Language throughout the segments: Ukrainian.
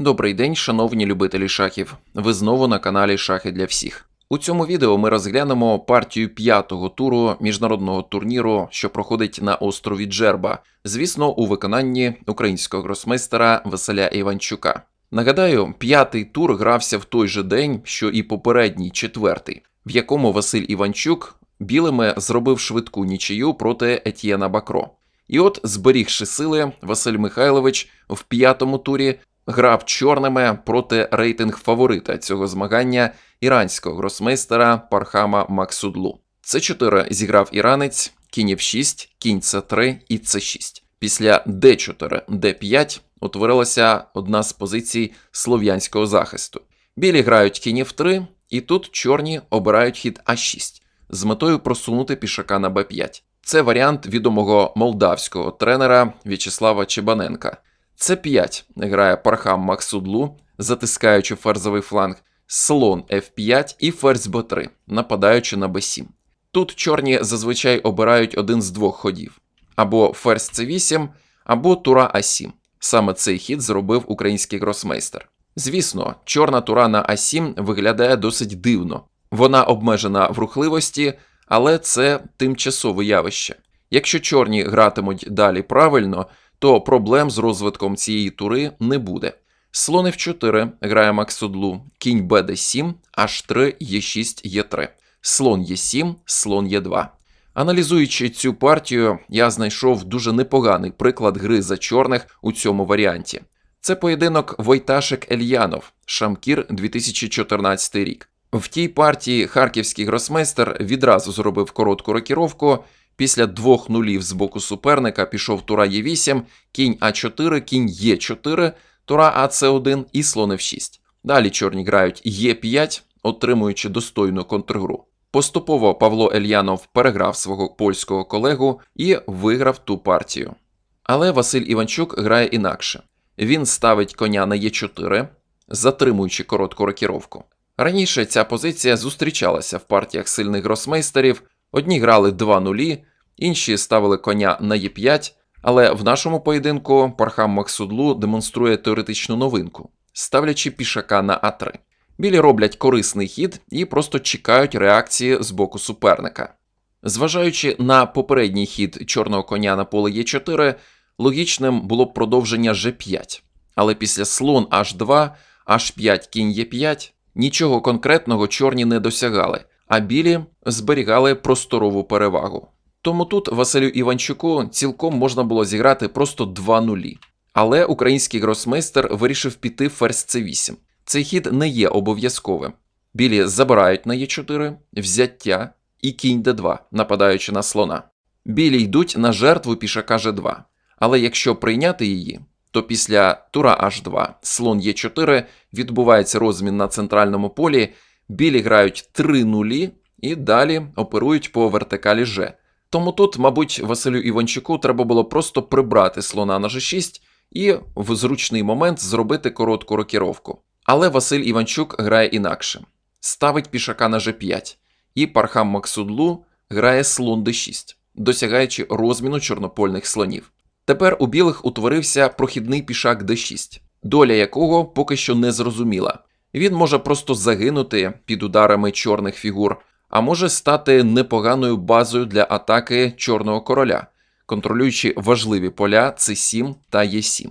Добрий день, шановні любителі шахів. Ви знову на каналі Шахи для всіх. У цьому відео ми розглянемо партію п'ятого туру міжнародного турніру, що проходить на острові Джерба, звісно, у виконанні українського гросмейстера Василя Іванчука. Нагадаю, п'ятий тур грався в той же день, що і попередній четвертий, в якому Василь Іванчук білими зробив швидку нічию проти Етьєна Бакро. І от, зберігши сили, Василь Михайлович в п'ятому турі грав чорними проти рейтинг фаворита цього змагання іранського гросмейстера Пархама Максудлу. С4 зіграв іранець, кінь F6, кінь С3 і С6. Після Д4, Д5 утворилася одна з позицій слов'янського захисту. Білі грають кінь F3, і тут чорні обирають хід А6 з метою просунути пішака на Б5. Це варіант відомого молдавського тренера В'ячеслава Чебаненка. С5 грає Пархам Максудлу, затискаючи ферзовий фланг, слон F5 і ферзь Б3, нападаючи на Б7. Тут чорні зазвичай обирають один з двох ходів: або ферзь С8, або тура А7. Саме цей хід зробив український гросмейстер. Звісно, чорна тура на А7 виглядає досить дивно. Вона обмежена в рухливості, але це тимчасове явище. Якщо чорні гратимуть далі правильно, то проблем з розвитком цієї тури не буде. Слон F4 грає Максудлу, кінь БД7, H3, Е6, Е3, слон Е7, слон Е2. Аналізуючи цю партію, я знайшов дуже непоганий приклад гри за чорних у цьому варіанті. Це поєдинок Войташек Ельянов, Шамкір 2014 рік. В тій партії харківський гросмейстер відразу зробив коротку рокіровку. Після двох нулів з боку суперника пішов тура Е8, кінь А4, кінь Е4, тура АЦ1 і слон F6. Далі чорні грають Е5, отримуючи достойну контргру. Поступово Павло Ельянов переграв свого польського колегу і виграв ту партію. Але Василь Іванчук грає інакше. Він ставить коня на Е4, затримуючи коротку рокіровку. Раніше ця позиція зустрічалася в партіях сильних гросмейстерів. Одні грали 2 нулі, інші ставили коня на Е5, але в нашому поєдинку Пархам Максудлу демонструє теоретичну новинку, ставлячи пішака на А3. Білі роблять корисний хід і просто чекають реакції з боку суперника. Зважаючи на попередній хід чорного коня на поле Е4, логічним було б продовження Ж5. Але після слон H2, H5 кінь Е5 нічого конкретного чорні не досягали, а білі зберігали просторову перевагу. Тому тут Василю Іванчуку цілком можна було зіграти просто 2 нулі. Але український гросмейстер вирішив піти ферзь С8. Цей хід не є обов'язковим. Білі забирають на Е4, взяття і кінь Д2, нападаючи на слона. Білі йдуть на жертву пішака Ж2. Але якщо прийняти її, то після тура H2, слон Е4 відбувається розмін на центральному полі, білі грають 3 нулі і далі оперують по вертикалі Ж. Тому тут, мабуть, Василю Іванчуку треба було просто прибрати слона на G6 і в зручний момент зробити коротку рокіровку. Але Василь Іванчук грає інакше: ставить пішака на G5, і Пархам Максудлу грає слон D6, досягаючи розміну чорнопольних слонів. Тепер у білих утворився прохідний пішак d6, доля якого поки що не зрозуміла. Він може просто загинути під ударами чорних фігур, а може стати непоганою базою для атаки чорного короля, контролюючи важливі поля c7 та e7.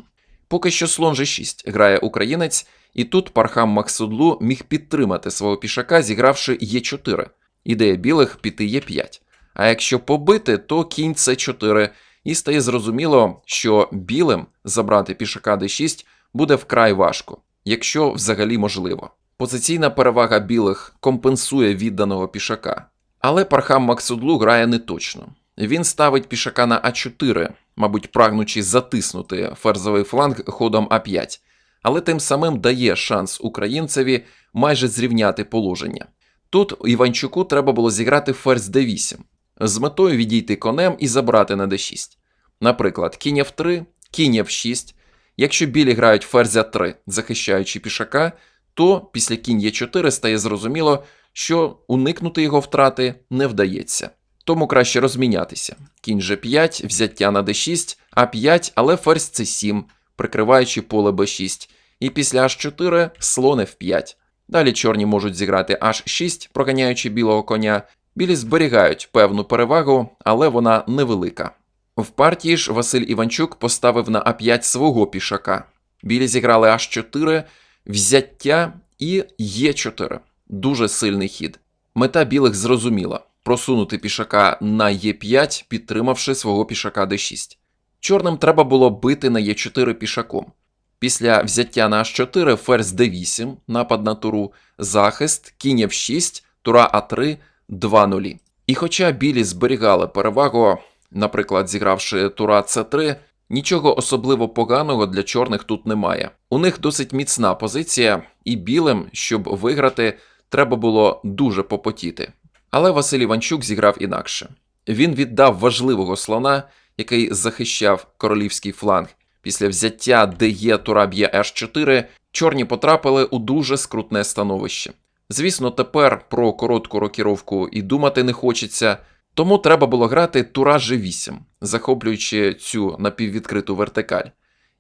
Поки що слон g6 грає українець, і тут Пархам Максудлу міг підтримати свого пішака, зігравши e4. Ідея білих піти e5. А якщо побити, то кінь c4 і стає зрозуміло, що білим забрати пішака d6 буде вкрай важко, якщо взагалі можливо. Позиційна перевага білих компенсує відданого пішака. Але Пархам Максудлу грає неточно. Він ставить пішака на А4, мабуть, прагнучи затиснути ферзовий фланг ходом А5, але тим самим дає шанс українцеві майже зрівняти положення. Тут Іванчуку треба було зіграти ферзь d8, з метою відійти конем і забрати на d6. Наприклад, кінь f3, кінь f6. Якщо білі грають ферзя 3, захищаючи пішака, то після кінь Е4 стає зрозуміло, що уникнути його втрати не вдається. Тому краще розмінятися. Кінь G5, взяття на d6, А5, але ферзь c7, прикриваючи поле b6, і після H4 слон F5. Далі чорні можуть зіграти H6, проганяючи білого коня. Білі зберігають певну перевагу, але вона невелика. В партії ж Василь Іванчук поставив на А5 свого пішака. Білі зіграли H4, взяття і Е4. Дуже сильний хід. Мета білих зрозуміла просунути пішака на Е5, підтримавши свого пішака d6. Чорним треба було бити на Е4 пішаком. Після взяття на H4 ферзь d8, напад на туру, захист, кінь F6, тура А3, 2-0. І хоча білі зберігали перевагу, наприклад, зігравши тура С3, нічого особливо поганого для чорних тут немає. У них досить міцна позиція, і білим, щоб виграти, треба було дуже попотіти. Але Василь Іванчук зіграв інакше. Він віддав важливого слона, який захищав королівський фланг. Після взяття ДЕ тура б'є H4, чорні потрапили у дуже скрутне становище. Звісно, тепер про коротку рокіровку і думати не хочеться, тому треба було грати тура G8, захоплюючи цю напіввідкриту вертикаль.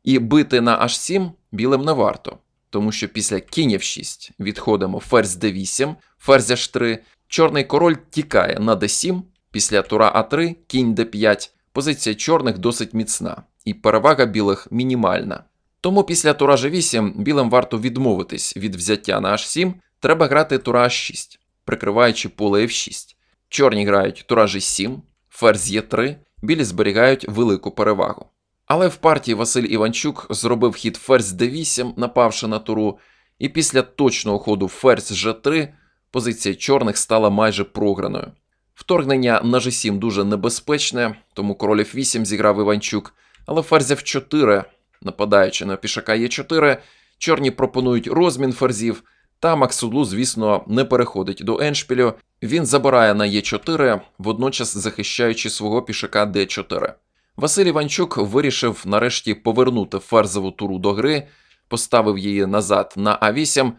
І бити на H7 білим не варто, тому що після кінь F6 відходимо ферзь D8, ферзь H3, чорний король тікає на D7, після тура А3, кінь D5, позиція чорних досить міцна, і перевага білих мінімальна. Тому після тура G8 білим варто відмовитись від взяття на H7, треба грати тура H6, прикриваючи поле F6. Чорні грають тура G7, ферзь Е3, білі зберігають велику перевагу. Але в партії Василь Іванчук зробив хід ферзь d8, напавши на туру, і після точного ходу ферзь g3 позиція чорних стала майже програною. Вторгнення на g7 дуже небезпечне, тому король f8 зіграв Іванчук, але ферзь f4, нападаючи на пішака e4, чорні пропонують розмін ферзів, та Максудлу, звісно, не переходить до еншпілю. Він забирає на e4, водночас захищаючи свого пішака d4. Василь Іванчук вирішив нарешті повернути ферзову туру до гри, поставив її назад на А8,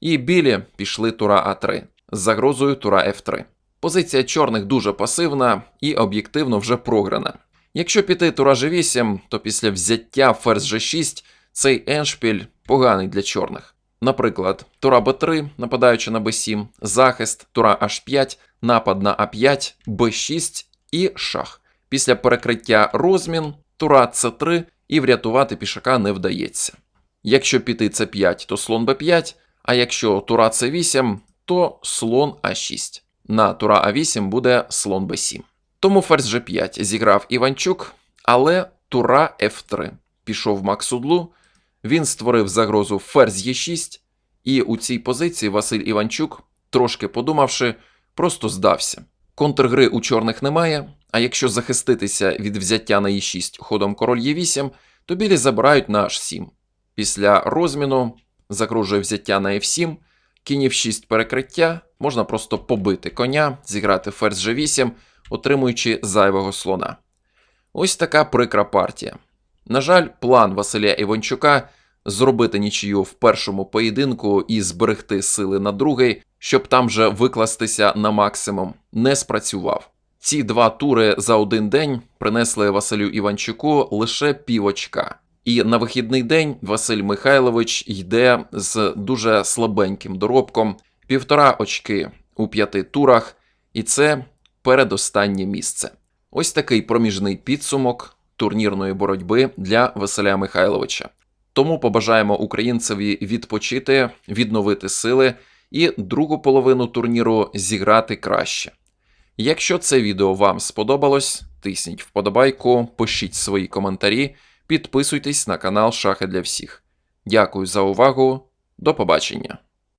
і білі пішли тура А3 з загрозою тура F3. Позиція чорних дуже пасивна і об'єктивно вже програна. Якщо піти тура G8, то після взяття ферзь G6 цей еншпіль поганий для чорних. Наприклад, тура Б3, нападаючи на Б7, захист, тура H5, напад на А5, Б6 і шах. Після перекриття розмін, тура С3 і врятувати пішака не вдається. Якщо піти С5, то слон Б5, а якщо тура С8, то слон А6. На тура А8 буде слон Б7. Тому ферзь G5 зіграв Іванчук, але тура F3 пішов Максудлу, він створив загрозу ферзь Е6, і у цій позиції Василь Іванчук, трошки подумавши, просто здався. Контргри у чорних немає, а якщо захиститися від взяття на Е6 ходом король Е8, то білі забирають на H7. Після розміну загрожує взяття на F7, кінь F6 перекриття, можна просто побити коня, зіграти ферзь G8, отримуючи зайвого слона. Ось така прикра партія. На жаль, план Василя Іванчука зробити нічию в першому поєдинку і зберегти сили на другий, щоб там же викластися на максимум, не спрацював. Ці два тури за один день принесли Василю Іванчуку лише півочка. І на вихідний день Василь Михайлович йде з дуже слабеньким доробком, півтора очки у п'яти турах, і це передостаннє місце. Ось такий проміжний підсумок турнірної боротьби для Василя Михайловича. Тому побажаємо українцеві відпочити, відновити сили і другу половину турніру зіграти краще. Якщо це відео вам сподобалось, тисніть вподобайку, пишіть свої коментарі, підписуйтесь на канал Шахи для всіх. Дякую за увагу, до побачення!